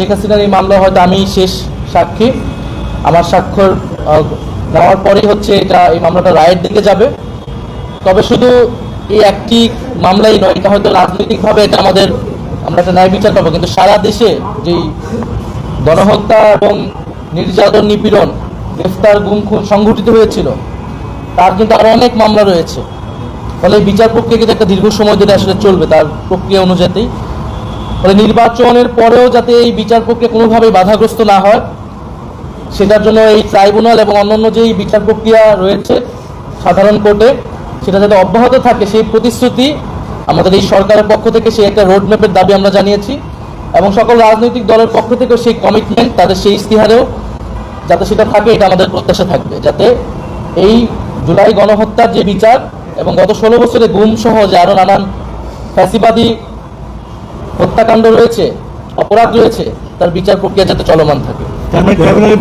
শেখ হাসিনার এই মামলা হয়তো আমি শেষ সাক্ষী। আমার স্বাক্ষর নেওয়ার পরেই হচ্ছে এটা, এই মামলাটা রায়ের দিকে যাবে। তবে শুধু এই একটি মামলাই নয়, এটা হয়তো রাজনৈতিকভাবে এটা আমাদের, আমরা একটা ন্যায় বিচার পাবো। কিন্তু সারা দেশে যেই গণহত্যা এবং নির্যাতন নিপীড়ন, গ্রেফতার, গুম, খুন সংঘটিত হয়েছিল, তার কিন্তু আরও অনেক মামলা রয়েছে। ফলে বিচার প্রক্রিয়া কিন্তু একটা দীর্ঘ সময় ধরে আসলে চলবে, তার প্রক্রিয়া অনুযায়ী। ফলে নির্বাচনের পরেও যাতে এই বিচার প্রক্রিয়া কোনোভাবেই বাধাগ্রস্ত না হয়, সেটার জন্য এই ট্রাইব্যুনাল এবং অন্যান্য যেই বিচার প্রক্রিয়া রয়েছে সাধারণ কোর্টে, সেটা যাতে অব্যাহত থাকে সেই প্রতিশ্রুতি আমাদের এই সরকারের পক্ষ থেকে সেই একটা রোডম্যাপের দাবি আমরা জানিয়েছি এবং সকল রাজনৈতিক দলের পক্ষ থেকেও সেই কমিটমেন্ট তাদের সেই ইস্তিহারেও যাতে সেটা থাকে, এটা আমাদের প্রত্যাশা থাকবে। যাতে এই জুলাই গণহত্যার যে বিচার এবং গত ষোলো বছরে গুম সহ যে আরও নানান ফ্যাসিবাদী হত্যাকাণ্ড রয়েছে অপরাধ রয়েছে তার বিচার প্রক্রিয়া যাতে চলমান থাকে।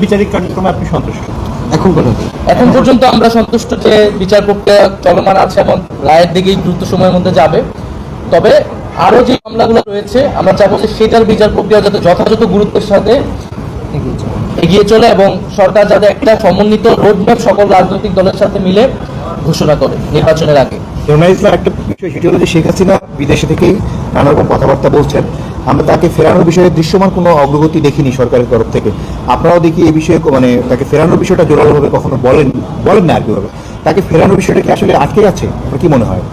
বিচারিক কার্যক্রমে আপনি সন্তুষ্ট? এখন পর্যন্ত এখন পর্যন্ত আমরা সন্তুষ্ট যে বিচার প্রক্রিয়া চলমান আছে এবং রায়ের দিকেই দ্রুত সময়ের মধ্যে যাবে। তবে আরও যে মামলাগুলো রয়েছে আমরা চাবো যে সেটার বিচার প্রক্রিয়া যাতে যথাযথ গুরুত্বের সাথে এগিয়ে চলে এবং সরকার যাতে একটা সমন্বিত রোডম্যাপ সকল রাজনৈতিক দলের সাথে মিলে ঘোষণা করে নির্বাচনের আগে। একটা সেটি হলো যে শেখ হাসিনা বিদেশে থেকেই নানা রকম কথাবার্তা বলছেন। আমরা তাকে ফেরানোর বিষয়ে দৃশ্যমান কোনো অগ্রগতি দেখিনি সরকারের তরফ থেকে। আপনারাও দেখি এই বিষয়ে মানে তাকে ফেরানোর বিষয়টা জোরালোভাবে কখনো বলেন বলেন না আর তাকে ফেরানোর বিষয়টা কি আসলে আটকে আছে কি মনে হয়?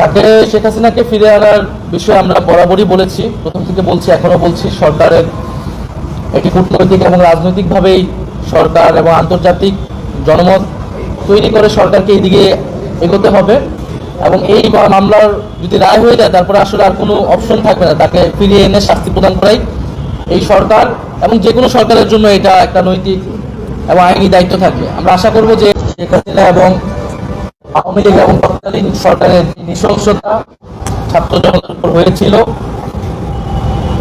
তাকে শেখ হাসিনাকে ফিরে আনার বিষয়ে আমরা বরাবরই বলেছি। প্রথম থেকে বলছি এখনও বলছি, সরকারের একটি কূটনৈতিক এবং রাজনৈতিকভাবেই সরকার এবং আন্তর্জাতিক জনমত তৈরি করে সরকারকে এদিকে এগোতে হবে। এবং এই মামলার যদি রায় হয়ে যায়, তারপরে আসলে আর কোনো অপশন থাকবে না। তাকে ফিরিয়ে এনে শাস্তি প্রদান করাই এই সরকার এবং যে কোনো সরকারের জন্য এটা একটা নৈতিক এবং আইনি দায়িত্ব থাকবে। আমরা আশা করব যে শেখ হাসিনা এবং আওয়ামী লীগ এবং তৎকালীন সরকারের নৃশংসতা ছাত্র জনতার উপর হয়েছিল।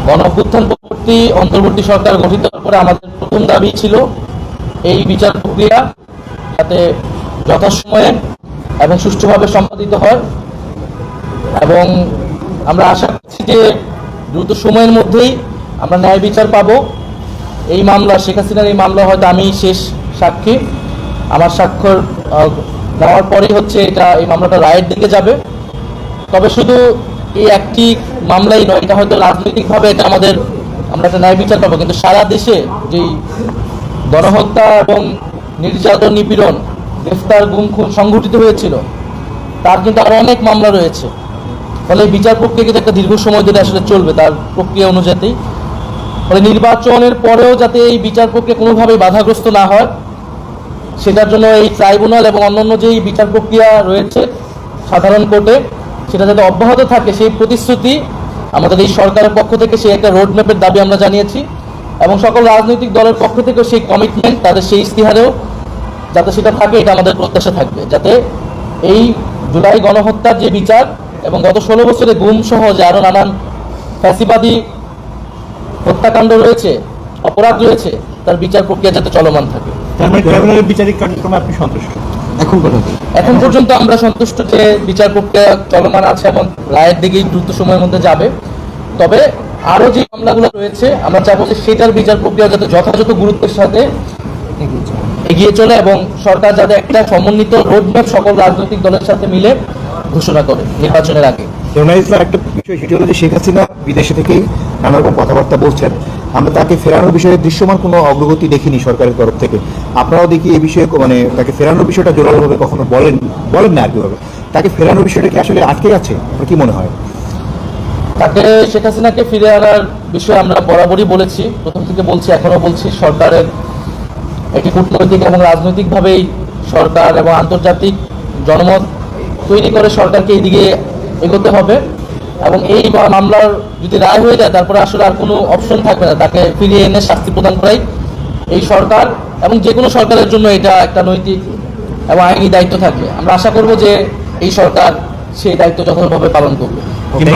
গণ অভ্যুত্থান পরবর্তী অন্তর্বর্তী সরকার গঠিত পরে আমাদের প্রথম দাবি ছিল এই বিচার প্রক্রিয়া যাতে যথাসময়ে এবং সুষ্ঠুভাবে সম্পাদিত হয়। এবং আমরা আশা করছি যে দ্রুত সময়ের মধ্যেই আমরা ন্যায় বিচার পাবো। এই মামলা, শেখ হাসিনার এই মামলা হয়তো আমি শেষ সাক্ষী। আমার স্বাক্ষর নেওয়ার পরেই হচ্ছে এটা, এই মামলাটা রায়ের দিকে যাবে। তবে শুধু এই একটি মামলাই নয়, এটা হয়তো রাজনৈতিকভাবে এটা আমাদের, আমরা একটা ন্যায় বিচার পাবো। কিন্তু সারা দেশে যেই গণহত্যা এবং নির্যাতন নিপীড়ন গ্রেফতার গুম সংঘটিত হয়েছিল। তার কিন্তু আরও অনেক মামলা রয়েছে। ফলে এই বিচার প্রক্রিয়া কিন্তু একটা দীর্ঘ সময় ধরে আসলে চলবে তার প্রক্রিয়া অনুযায়ী। ফলে নির্বাচনের পরেও যাতে এই বিচার প্রক্রিয়া কোনোভাবেই বাধাগ্রস্ত না হয়, সেটার জন্য এই ট্রাইব্যুনাল এবং অন্যান্য যেই বিচার প্রক্রিয়া রয়েছে সাধারণ কোর্টে, সেটা যাতে অব্যাহত থাকে, সেই প্রতিশ্রুতি আমাদের এই সরকারের পক্ষ থেকে সেই একটা রোডম্যাপের দাবি আমরা জানিয়েছি। এবং সকল রাজনৈতিক দলের পক্ষ থেকেও সেই কমিটমেন্ট তাদের সেই ইস্তিহারেও যাতে সেটা থাকে এটা আমাদের প্রত্যাশা থাকবে। যাতে এই জুলাই গণহত্যার যে বিচার এবং গত ষোলো বছরে গুম সহ যে আরও নানান ফ্যাসিবাদী হত্যাকাণ্ড রয়েছে অপরাধ রয়েছে তার বিচার প্রক্রিয়া যাতে চলমান থাকে। মানে ট্রাইব্যুনালের বিচারিক কার্যক্রমে আপনি সন্তুষ্ট? এখন পর্যন্ত। এখন পর্যন্ত আমরা সন্তুষ্ট যে বিচার প্রক্রিয়া চলমান আছে এবং রায়ের দিকেই দ্রুত সময়ের মধ্যে যাবে। তবে আরও যে মামলাগুলো রয়েছে আমরা চাবো যে সেটার বিচার প্রক্রিয়া যাতে যথাযথ গুরুত্বের সাথে এগিয়ে চলে। এবং সরকার যাতে একটা সমন্বিত রোডম্যাপ সকল রাজনৈতিক দলের সাথে মিলে ঘোষণা করে নির্বাচনের আগে। একটা বিষয় সেটি হলো যে শেখ হাসিনা বিদেশে থেকেই নানা রকম কথাবার্তা বলছেন। আমরা তাকে ফেরানোর বিষয়ে দৃশ্যমান কোনো অগ্রগতি দেখিনি সরকারের তরফ থেকে। আপনারাও দেখি এই বিষয়ে মানে তাকে ফেরানোর বিষয়টা জোরালোভাবে কখনো বলেন বলেন না আর কি তাকে ফেরানোর বিষয়টা কি আসলে আটকে আছে? আপনার কি মনে হয়? তাকে শেখ হাসিনাকে ফিরে আনার বিষয়ে আমরা বরাবরই বলেছি। প্রথম থেকে বলছি এখনও বলছি সরকারের একটি কূটনৈতিক এবং রাজনৈতিকভাবেই সরকার এবং আন্তর্জাতিক জনমত তৈরি করে সরকারকে এইদিকে এগোতে হবে এবং এই মামলার যদি রায় হয়ে যায়, তারপরে আসলে আর কোনো অপশন থাকবে না। তাকে ফিরিয়ে এনে শাস্তি প্রদান করাই এই সরকার এবং যে কোনো সরকারের জন্য এটা একটা নৈতিক এবং আইনি দায়িত্ব থাকবে। আমরা আশা করব যে এই সরকার সেই দায়িত্ব যথাযথভাবে পালন করবে।